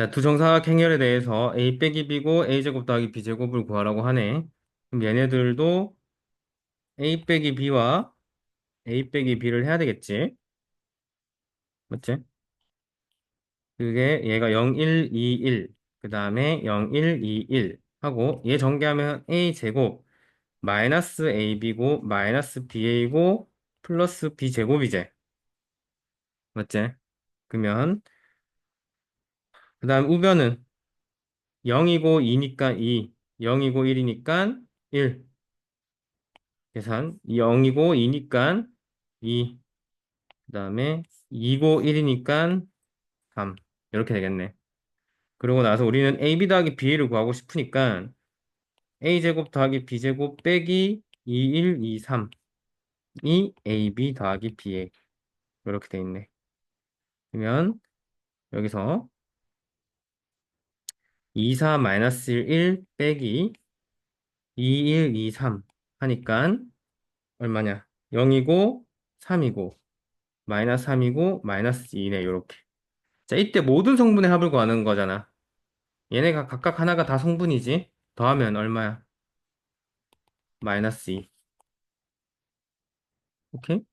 자, 두 정사각 행렬에 대해서 a 빼기 b고 a제곱 더하기 b제곱을 구하라고 하네. 그럼 얘네들도 a 빼기 b와 a 빼기 b를 해야 되겠지? 맞지? 그게 얘가 0, 1, 2, 1. 그 다음에 0, 1, 2, 1 하고 얘 전개하면 a제곱 마이너스 ab고 마이너스 ba고 플러스 b제곱이제. 맞지? 그러면 그 다음 우변은 0이고 2니까 2, 0이고 1이니까 1. 계산 0이고 2니까 2, 그 다음에 2고 1이니까 3. 이렇게 되겠네. 그러고 나서 우리는 AB 더하기 BA를 구하고 싶으니까 A제곱 더하기 B제곱 빼기 21, 23. 이 AB 더하기 BA. 이렇게 돼 있네. 그러면 여기서 24 마이너스 1, 1 빼기 21, 23 하니까 얼마냐? 0이고 3이고 마이너스 3이고 마이너스 2네. 요렇게. 자, 이때 모든 성분의 합을 구하는 거잖아. 얘네가 각각 하나가 다 성분이지. 더하면 얼마야? 마이너스 2. 오케이?